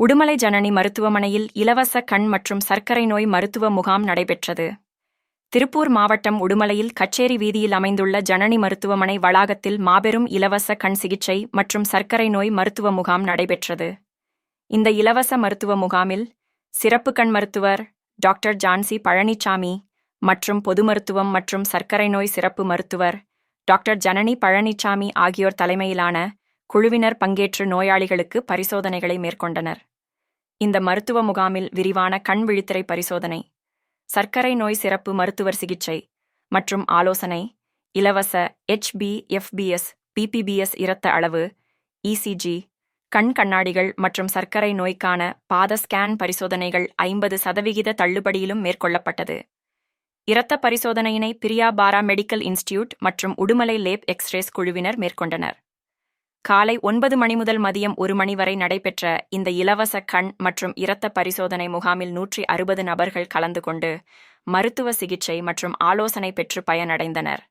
உடுமலை ஜனனி மருத்துவமனையில் இலவச கண் மற்றும் சர்க்கரை நோய் மருத்துவ முகாம் நடைபெற்றது. திருப்பூர் மாவட்டம் உடுமலையில் கச்சேரி வீதியில் அமைந்துள்ள ஜனனி மருத்துவமனை வளாகத்தில் மாபெரும் இலவச கண் சிகிச்சை மற்றும் சர்க்கரை நோய் மருத்துவ முகாம் நடைபெற்றது. இந்த இலவச மருத்துவ முகாமில் சிறப்பு கண் மருத்துவர் டாக்டர் ஜான்சி பழனிசாமி மற்றும் பொது மருத்துவம் மற்றும் சர்க்கரை நோய் சிறப்பு மருத்துவர் டாக்டர் ஜனனி பழனிசாமி ஆகியோர் தலைமையிலான குழுவினர் பங்கேற்று நோயாளிகளுக்கு பரிசோதனைகளை மேற்கொண்டனர். இந்த மருத்துவ முகாமில் விரிவான கண் விழித்திரை பரிசோதனை சர்க்கரை நோய் சிறப்பு மருத்துவர் சிகிச்சை மற்றும் ஆலோசனை இலவச HbFBS பிபிபிஎஸ் இரத்த அளவு இசிஜி கண் கண்ணாடிகள் மற்றும் சர்க்கரை நோய்க்கான பாத ஸ்கேன் பரிசோதனைகள் ஐம்பது சதவிகித தள்ளுபடியிலும் மேற்கொள்ளப்பட்டது. இரத்த பரிசோதனையினை பிரியா பாரா மெடிக்கல் இன்ஸ்டிடியூட் மற்றும் உடுமலை லேப் எக்ஸ்ரேஸ் குழுவினர் மேற்கொண்டனர். காலை ஒன்பது மணி முதல் மதியம் ஒரு மணி வரை நடைபெற்ற இந்த இலவச கண் மற்றும் இரத்த பரிசோதனை முகாமில் நூற்றி அறுபது நபர்கள் கலந்து கொண்டு மருத்துவ சிகிச்சை மற்றும் ஆலோசனை பெற்று பயனடைந்தனர்.